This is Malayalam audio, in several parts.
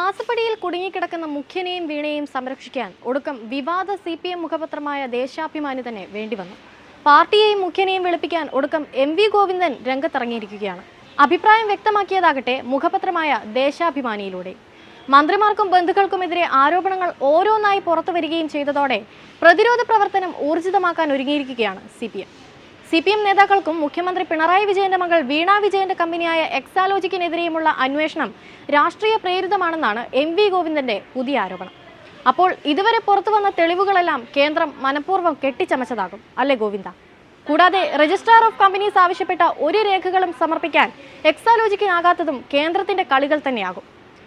മാസപ്പടിയിൽ കുടുങ്ങിക്കിടക്കുന്ന മുഖ്യനെയും വീണയെയും സംരക്ഷിക്കാൻ ഒടുക്കം വിവാദ സി പി എം മുഖപത്രമായ ദേശാഭിമാനി തന്നെ വേണ്ടിവന്നു. പാർട്ടിയെയും മുഖ്യനെയും വെളുപ്പിക്കാൻ ഒടുക്കം എം വി ഗോവിന്ദൻ രംഗത്തിറങ്ങിയിരിക്കുകയാണ്. അഭിപ്രായം വ്യക്തമാക്കിയതാകട്ടെ മുഖപത്രമായ ദേശാഭിമാനിയിലൂടെ. മന്ത്രിമാർക്കും ബന്ധുക്കൾക്കുമെതിരെ ആരോപണങ്ങൾ ഓരോന്നായി പുറത്തു വരികയും ചെയ്തതോടെ പ്രതിരോധ പ്രവർത്തനം ഊർജിതമാക്കാൻ ഒരുങ്ങിയിരിക്കുകയാണ് സി സി പി എം നേതാക്കൾക്കും മുഖ്യമന്ത്രി പിണറായി വിജയന്റെ മകൾ വീണ വിജയന്റെ കമ്പനിയായ എക്സാലോജിക്കിനെതിരെയുമുള്ള അന്വേഷണം രാഷ്ട്രീയ പ്രേരിതമാണെന്നാണ് എം വി ഗോവിന്ദന്റെ പുതിയ ആരോപണം. അപ്പോൾ ഇതുവരെ പുറത്തു വന്ന തെളിവുകളെല്ലാം കേന്ദ്രം മനഃപൂർവം കെട്ടിച്ചമച്ചതാകും അല്ലേ ഗോവിന്ദ? കൂടാതെ രജിസ്ട്രാർ ഓഫ് കമ്പനീസ് ആവശ്യപ്പെട്ട ഒരു രേഖകളും സമർപ്പിക്കാൻ എക്സാലോജിക്കിനാകാത്തതും കേന്ദ്രത്തിന്റെ കളികൾ തന്നെയാകും.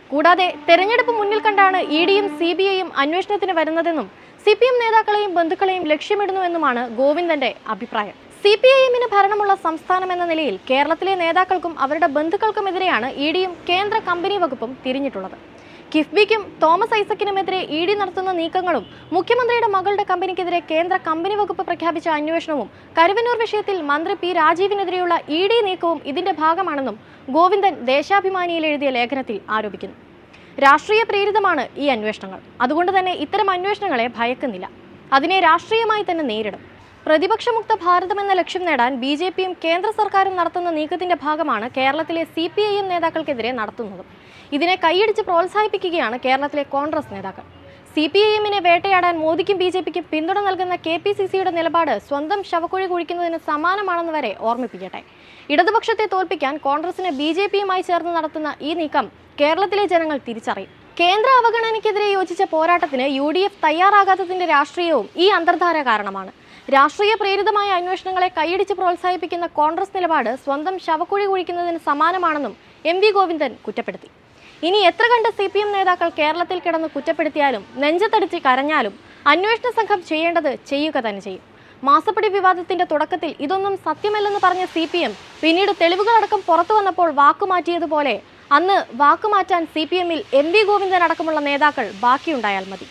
കൂടാതെ തെരഞ്ഞെടുപ്പ് മുന്നിൽ കണ്ടാണ് ഇ ഡിയും സി ബി ഐയും അന്വേഷണത്തിന് വരുന്നതെന്നും സി പി എം നേതാക്കളെയും ബന്ധുക്കളെയും ലക്ഷ്യമിടുന്നുവെന്നുമാണ് ഗോവിന്ദന്റെ അഭിപ്രായം. സി പി ഐ എമ്മിന് ഭരണമുള്ള സംസ്ഥാനം എന്ന നിലയിൽ കേരളത്തിലെ നേതാക്കൾക്കും അവരുടെ ബന്ധുക്കൾക്കുമെതിരെയാണ് ഇ ഡിയും കേന്ദ്ര കമ്പനി വകുപ്പും തിരിഞ്ഞിട്ടുള്ളത്. കിഫ്ബിക്കും തോമസ് ഐസക്കിനുമെതിരെ ഇ ഡി നടത്തുന്ന നീക്കങ്ങളും മുഖ്യമന്ത്രിയുടെ മകളുടെ കമ്പനിക്കെതിരെ കേന്ദ്ര കമ്പനി വകുപ്പ് പ്രഖ്യാപിച്ച അന്വേഷണവും കരുവന്നൂർ വിഷയത്തിൽ മന്ത്രി പി രാജീവിനെതിരെയുള്ള ഇ ഡി നീക്കവും ഇതിന്റെ ഭാഗമാണെന്നും ഗോവിന്ദൻ ദേശാഭിമാനിയിൽ എഴുതിയ ലേഖനത്തിൽ ആരോപിക്കുന്നു. രാഷ്ട്രീയ പ്രേരിതമാണ് ഈ അന്വേഷണങ്ങൾ. അതുകൊണ്ട് തന്നെ ഇത്തരം അന്വേഷണങ്ങളെ ഭയക്കുന്നില്ല. അതിനെ രാഷ്ട്രീയമായി തന്നെ നേരിടും. പ്രതിപക്ഷമുക്ത ഭാരതം എന്ന ലക്ഷ്യം നേടാൻ ബി ജെ പിയും കേന്ദ്ര സർക്കാരും നടത്തുന്ന നീക്കത്തിന്റെ ഭാഗമാണ് കേരളത്തിലെ സി പി ഐ എം നേതാക്കൾക്കെതിരെ നടത്തുന്നത്. ഇതിനെ കൈയടിച്ച് പ്രോത്സാഹിപ്പിക്കുകയാണ് കേരളത്തിലെ കോൺഗ്രസ് നേതാക്കൾ. സി പി ഐ എമ്മിനെ വേട്ടയാടാൻ മോദിക്കും ബി ജെ പിക്കും പിന്തുണ നൽകുന്ന കെ പി സി സിയുടെ നിലപാട് സ്വന്തം ശവക്കുഴി കുഴിക്കുന്നതിന് സമാനമാണെന്ന് വരെ ഓർമ്മിപ്പിക്കട്ടെ. ഇടതുപക്ഷത്തെ തോൽപ്പിക്കാൻ കോൺഗ്രസിന് ബി ജെ പിയുമായി ചേർന്ന് നടത്തുന്ന ഈ നീക്കം കേരളത്തിലെ ജനങ്ങൾ തിരിച്ചറിയും. കേന്ദ്ര അവഗണനയ്ക്കെതിരെ യോജിച്ച പോരാട്ടത്തിന് യു ഡി എഫ് തയ്യാറാകാത്തതിന്റെ രാഷ്ട്രീയവും ഈ അന്തർധാര കാരണമാണ്. രാഷ്ട്രീയ പ്രേരിതമായ അന്വേഷണങ്ങളെ കൈയടിച്ച് പ്രോത്സാഹിപ്പിക്കുന്ന കോൺഗ്രസ് നിലപാട് സ്വന്തം ശവക്കുഴി കുഴിക്കുന്നതിന് സമാനമാണെന്നും എം വി ഗോവിന്ദൻ കുറ്റപ്പെടുത്തി. ഇനി എത്ര കണ്ട് സി പി എം നേതാക്കൾ കേരളത്തിൽ കിടന്ന് കുറ്റപ്പെടുത്തിയാലും നെഞ്ചത്തടിച്ച് കരഞ്ഞാലും അന്വേഷണ സംഘം ചെയ്യേണ്ടത് ചെയ്യുക തന്നെ ചെയ്യും. മാസപ്പടി വിവാദത്തിന്റെ തുടക്കത്തിൽ ഇതൊന്നും സത്യമല്ലെന്ന് പറഞ്ഞ സി പി എം പിന്നീട് തെളിവുകളടക്കം പുറത്തു വന്നപ്പോൾ വാക്കുമാറ്റിയതുപോലെ അന്ന് വാക്കുമാറ്റാൻ സി പി എമ്മിൽ എം വി ഗോവിന്ദൻ അടക്കമുള്ള നേതാക്കൾ ബാക്കിയുണ്ടായാൽ മതി.